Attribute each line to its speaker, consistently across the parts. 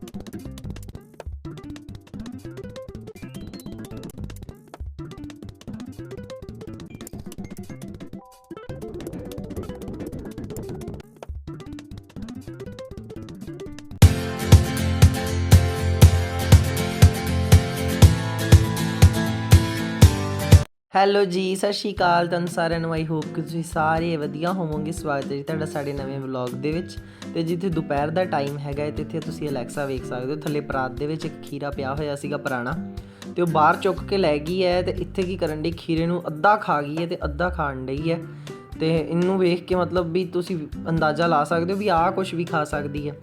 Speaker 1: Thank you hello ਜੀ, ਸਤਿ ਸ਼੍ਰੀ ਅਕਾਲ ਤੁਹਾਨੂੰ ਸਾਰਿਆਂ ਨੂੰ ਆਈ ਹੋਪ ਕਿ ਤੁਸੀਂ ਸਾਰੇ ਵਧੀਆ ਹੋਵੋਗੇ। ਸਵਾਗਤ ਹੈ ਜੀ ਤੁਹਾਡਾ ਸਾਡੇ ਨਵੇਂ ਵਲੌਗ ਦੇ ਵਿੱਚ। ਤੇ ਜਿੱਥੇ ਦੁਪਹਿਰ ਦਾ ਟਾਈਮ ਹੈਗਾ ਹੈ, ਤੇ ਇੱਥੇ ਤੁਸੀਂ ਅਲੈਕਸਾ ਵੇਖ ਸਕਦੇ ਹੋ। ਥੱਲੇ ਪਰਾਤ ਦੇ ਵਿੱਚ ਇੱਕ ਖੀਰਾ ਪਿਆ ਹੋਇਆ ਸੀਗਾ ਪੁਰਾਣਾ। ਤੇ ਉਹ ਬਾਹਰ ਚੁੱਕ ਕੇ ਲੈ ਗਈ ਹੈ ਤੇ ਇੱਥੇ ਕੀ ਕਰਨ ਦੀ ਖੀਰੇ ਨੂੰ ਅੱਧਾ ਖਾ ਗਈ ਹੈ ਤੇ ਅੱਧਾ ਖਾਣ ਡਈ ਹੈ। ਤੇ ਇਹਨੂੰ ਵੇਖ ਕੇ ਮਤਲਬ ਵੀ ਤੁਸੀਂ ਅੰਦਾਜ਼ਾ ਲਾ ਸਕਦੇ ਹੋ ਵੀ ਆਹ ਕੁਝ ਵੀ ਖਾ ਸਕਦੀ ਹੈ।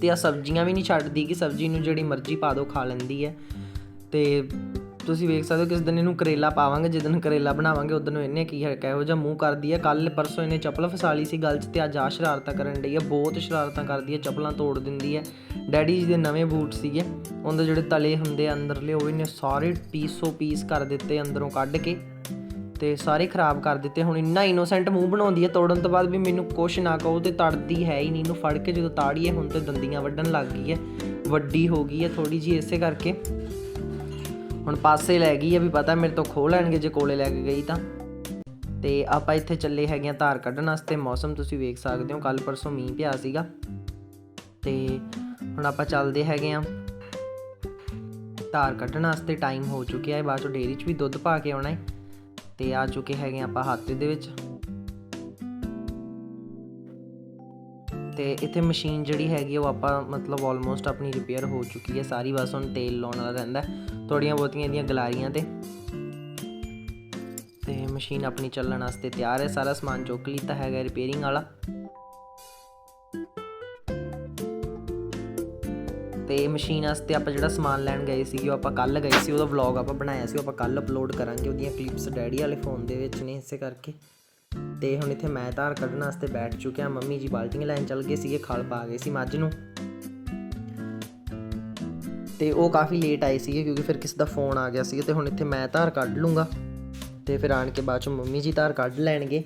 Speaker 1: ਤੇ ਆ ਸਬਜ਼ੀਆਂ ਵੀ ਨਹੀਂ ਛੱਡਦੀ ਕਿ ਸਬਜ਼ੀ ਨੂੰ ਜਿਹੜੀ ਮਰਜ਼ੀ ਪਾ ਦਿਓ, ਖਾ ਲੈਂਦੀ ਹੈ। ਤੇ ਤੁਸੀਂ ਵੇਖ ਸਕਦੇ ਹੋ ਕਿਸ ਦਿਨ ਇਹਨੂੰ ਕਰੇਲਾ ਪਾਵਾਂਗੇ ਜਿੱਦਨ ਕਰੇਲਾ ਬਣਾਵਾਂਗੇ ਉਦੋਂ ਇਹਨੇ ਕੀ ਹੈ ਕਿਹੋ ਜਿਹਾ ਮੂੰਹ ਕਰਦੀ ਹੈ। ਕੱਲ ਪਰਸੋਂ ਇਹਨੇ ਚੱਪਲ ਫਸਾ ਲਈ ਸੀ ਗੱਲ 'ਚ ਤੇ ਅੱਜ ਆ ਸ਼ਰਾਰਤਾਂ ਕਰਨ ਲਈ ਹੈ। ਬਹੁਤ ਸ਼ਰਾਰਤਾਂ ਕਰਦੀ ਹੈ, ਚੱਪਲਾਂ ਤੋੜ ਦਿੰਦੀ ਹੈ। ਡੈਡੀ ਜੀ ਦੇ ਨਵੇਂ ਬੂਟ ਸੀਗੇ, ਉਹਦੇ ਜਿਹੜੇ ਤਲੇ ਹੁੰਦੇ ਆ ਅੰਦਰਲੇ, ਉਹ ਇਹਨੇ ਸਾਰੇ ਪੀਸੋ ਪੀਸ ਕਰ ਦਿੱਤੇ ਅੰਦਰੋਂ ਕੱਢ ਕੇ ਤੇ ਸਾਰੇ ਖਰਾਬ ਕਰ ਦਿੱਤੇ। ਹੁਣ ਇੰਨਾ ਇਨੋਸੈਂਟ ਮੂੰਹ ਬਣਾਉਂਦੀ ਹੈ, ਤੋੜਨ ਤੋਂ ਬਾਅਦ ਵੀ ਮੈਨੂੰ ਕੁਛ ਨਾ ਕਹੋ ਤੇ ਤੜਦੀ ਹੈ ਹੀ ਨਹੀਂ। ਇਹਨੂੰ ਫੜ ਕੇ ਜਦੋਂ ਤਾੜੀਏ, ਹੁਣ ਤੇ ਦੰਦੀਆਂ ਵੱਢਣ ਲੱਗ ਗਈ ਹੈ। ਵੱਡੀ ਹੋ ਗਈ ਹੈ ਥੋੜੀ ਜੀ ਇਸੇ ਕਰਕੇ ਹੁਣ ਪਾਸੇ ਲੈ ਗਈ ਆ, ਵੀ ਪਤਾ ਮੇਰੇ ਤੋਂ ਖੋ ਲੈਣਗੇ, ਜੇ ਕੋਲੇ ਲੈ ਕੇ ਗਈ ਤਾਂ। ਤੇ ਆਪਾਂ ਇੱਥੇ ਚੱਲੇ ਹੈਗੇ ਆ ਧਾਰ ਕੱਢਣ ਵਾਸਤੇ। ਮੌਸਮ ਤੁਸੀਂ ਵੇਖ ਸਕਦੇ ਹੋ ਕੱਲ ਪਰਸੋਂ ਮੀਂਹ ਪਿਆ ਸੀਗਾ। ਤੇ ਹੁਣ ਆਪਾਂ ਚੱਲਦੇ ਹੈਗੇ ਆ। ਧਾਰ ਕੱਢਣ ਵਾਸਤੇ ਟਾਈਮ ਹੋ ਚੁੱਕਿਆ ਹੈ ਬਾਅਦ ਚੋਂ ਡੇਅਰੀ 'ਚ ਵੀ ਦੁੱਧ ਪਾ ਕੇ ਆਉਣਾ ਹੈ ਤੇ ਆ ਚੁੱਕੇ ਹੈਗੇ ਆ ਆਪਾਂ ਹਾਤੇ ਦੇ ਵਿੱਚ। ਤੇ ਇੱਥੇ ਮਸ਼ੀਨ ਜਿਹੜੀ ਹੈਗੀ ਉਹ ਆਪਾਂ ਮਤਲਬ ਆਲਮੋਸਟ ਆਪਣੀ ਰਿਪੇਅਰ ਹੋ ਚੁੱਕੀ ਹੈ ਸਾਰੀ ਬਸ ਹੁਣ ਤੇਲ ਲਾਉਣ ਵਾਲਾ ਰਹਿੰਦਾ ਥੋੜੀਆਂ ਬਹੁਤੀਆਂ ਇਹਦੀਆਂ ਗਲਾਰੀਆਂ ਤੇ। ਤੇ ਮਸ਼ੀਨ ਆਪਣੀ ਚੱਲਣ ਵਾਸਤੇ ਤਿਆਰ ਹੈ। ਸਾਰਾ ਸਮਾਨ ਚੁੱਕ ਲਿੱਤਾ ਹੈਗਾ ਰਿਪੇਅਰਿੰਗ ਵਾਲਾ। ਤੇ ਮਸ਼ੀਨ ਵਾਸਤੇ ਆਪਾਂ ਜਿਹੜਾ ਸਮਾਨ ਲੈਣ ਗਏ ਸੀਗੇ, ਉਹ ਆਪਾਂ ਕੱਲ ਗਏ ਸੀ। ਉਹਦਾ ਵਲੌਗ ਆਪਾਂ ਬਣਾਇਆ ਸੀ। ਉਹ ਆਪਾਂ ਕੱਲ ਅਪਲੋਡ ਕਰਾਂਗੇ। ਉਹਦੀਆਂ ਕਲਿੱਪਸ ਡੈਡੀ ਵਾਲੇ ਫੋਨ ਦੇ ਵਿੱਚ ਨੇ, ਇਸੇ ਕਰਕੇ। ਤੇ ਹੁਣ ਇੱਥੇ ਮੈਂ ਧਾਰ ਕੱਢਣ ਵਾਸਤੇ ਬੈਠ ਚੁੱਕਿਆ। ਮੰਮੀ ਜੀ ਬਾਲਟੀਆਂ ਲੈਣ ਚੱਲ ਗਏ ਸੀਗੇ, ਖਲ ਪਾ ਗਏ ਸੀ ਮੱਝ ਨੂੰ। ਤੇ ਉਹ ਕਾਫੀ ਲੇਟ ਆਏ ਸੀਗੇ ਕਿਉਂਕਿ ਫਿਰ ਕਿਸੇ ਦਾ ਫੋਨ ਆ ਗਿਆ ਸੀਗਾ ਤੇ ਹੁਣ ਇੱਥੇ ਮੈਂ ਧਾਰ ਕੱਢ ਲੂੰਗਾ। ਤੇ ਫਿਰ ਆਣ ਕੇ ਬਾਅਦ ਚੋਂ ਮੰਮੀ ਜੀ ਧਾਰ ਕੱਢ ਲੈਣਗੇ।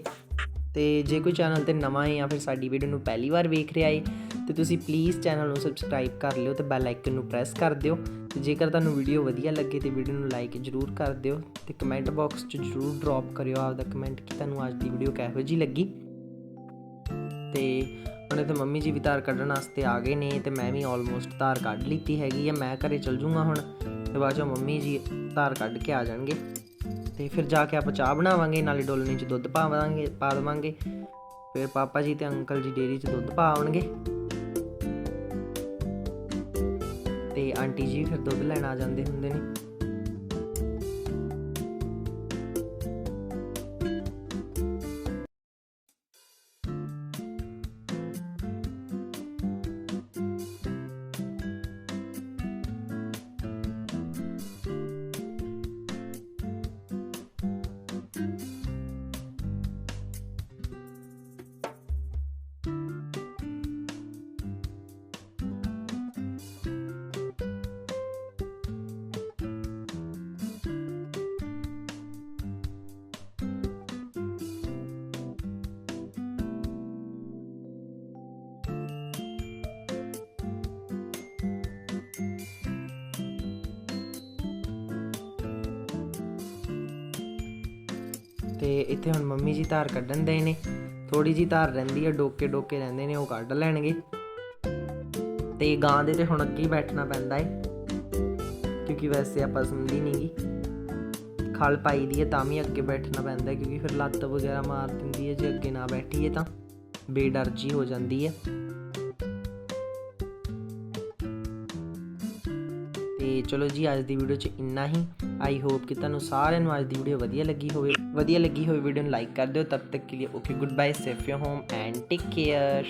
Speaker 1: ਤੇ ਜੇ ਕੋਈ ਚੈਨਲ ਤੇ ਨਵਾਂ ਹੈ ਜਾਂ ਫਿਰ ਸਾਡੀ ਵੀਡੀਓ ਨੂੰ ਪਹਿਲੀ ਵਾਰ ਵੇਖ ਰਿਹਾ ਹੈ ਤੇ ਤੁਸੀਂ ਪਲੀਜ਼ ਚੈਨਲ ਨੂੰ ਸਬਸਕ੍ਰਾਈਬ ਕਰ ਲਿਓ ਤੇ ਬੈਲ ਆਈਕਨ ਨੂੰ ਪ੍ਰੈਸ ਕਰ ਦਿਓ। ਤੇ ਜੇਕਰ ਤੁਹਾਨੂੰ ਵੀਡੀਓ ਵਧੀਆ ਲੱਗੇ ਤੇ ਵੀਡੀਓ ਨੂੰ ਲਾਈਕ ਜ਼ਰੂਰ ਕਰ ਦਿਓ ਤੇ ਕਮੈਂਟ ਬਾਕਸ 'ਚ ਜ਼ਰੂਰ ਡ੍ਰੌਪ ਕਰਿਓ ਆਪਦਾ ਕਮੈਂਟ ਕਿ ਤੁਹਾਨੂੰ ਅੱਜ ਦੀ ਵੀਡੀਓ ਕਿਹੋ ਜਿਹੀ ਲੱਗੀ। ਤੇ ਹੁਣ ਇੱਥੇ ਮੰਮੀ ਜੀ ਵੀ ਧਾਰ ਕੱਢਣ ਵਾਸਤੇ ਆ ਗਏ ਨੇ ਤੇ ਮੈਂ ਵੀ ਆਲਮੋਸਟ ਧਾਰ ਕੱਢ ਲਈਤੀ ਹੈਗੀ ਆ, ਮੈਂ ਘਰੇ ਚਲ ਜੂੰਗਾ ਹੁਣ ਤੇ ਬਾਅਦ ਚੋਂ ਮੰਮੀ ਜੀ ਧਾਰ ਕੱਢ ਕੇ ਆ ਜਾਣਗੇ। ਤੇ ਫਿਰ ਜਾ ਕੇ ਆਪਾਂ ਚਾਹ ਬਣਾਵਾਂਗੇ, ਨਾਲੇ ਡੋਲਣੀ 'ਚ ਦੁੱਧ ਪਾਵਾਂਗੇ, ਪਾ ਦੇਵਾਂਗੇ। ਫਿਰ ਪਾਪਾ ਜੀ ਤੇ ਅੰਕਲ ਜੀ ਡੇਰੀ 'ਚ ਦੁੱਧ ਪਾ ਤੇ ਆਂਟੀ ਜੀ ਫਿਰ ਦੁੱਧ ਲੈਣ ਆ ਜਾਂਦੇ ਹੁੰਦੇ ਨੇ। ਤੇ ਇੱਥੇ ਹੁਣ ਮੰਮੀ ਜੀ ਧਾਰ ਕੱਢਣ ਦੇ ਨੇ। ਥੋੜੀ ਜੀ ਧਾਰ ਰਹਿੰਦੀ ਹੈ ਡੋਕੇ ਡੋਕੇ ਰਹਿੰਦੇ ਨੇ, ਉਹ ਕੱਢ ਲੈਣਗੇ। ਤੇ ਗਾਂ ਦੇ ਤੇ ਹੁਣ ਅੱਗੇ ਹੀ ਬੈਠਣਾ ਪੈਂਦਾ ਹੈ ਕਿਉਂਕਿ ਵੈਸੇ ਆਪਾਂ ਸੁਣਦੀ ਨਹੀਂਗੀ ਖਲ ਪਾਈ ਦੀ ਹੈ ਤਾਂ ਵੀ ਅੱਗੇ ਬੈਠਣਾ ਪੈਂਦਾ ਕਿਉਂਕਿ ਫਿਰ ਲੱਤ ਵਗੈਰਾ ਮਾਰ ਦਿੰਦੀ ਹੈ ਜੇ ਅੱਗੇ ਨਾ ਬੈਠੀਏ ਤਾਂ ਬੇਡਰ ਜੀ ਹੋ ਜਾਂਦੀ ਹੈ ਤੇ ਚਲੋ ਜੀ, ਅੱਜ ਦੀ ਵੀਡੀਓ 'ਚ ਇੰਨਾ ਹੀ। ਆਈ ਹੋਪ ਕਿ ਤੁਹਾਨੂੰ ਸਾਰਿਆਂ ਨੂੰ ਅੱਜ ਦੀ ਵੀਡੀਓ ਵਧੀਆ ਲੱਗੀ ਹੋਵੇ। ਵਧੀਆ ਲੱਗੀ ਹੋਵੇ ਵੀਡੀਓ ਨੂੰ ਲਾਈਕ ਕਰ ਦਿਓ। ਤਦ ਤੱਕ ਕੇ ਲਈ okay good bye safe your home and take care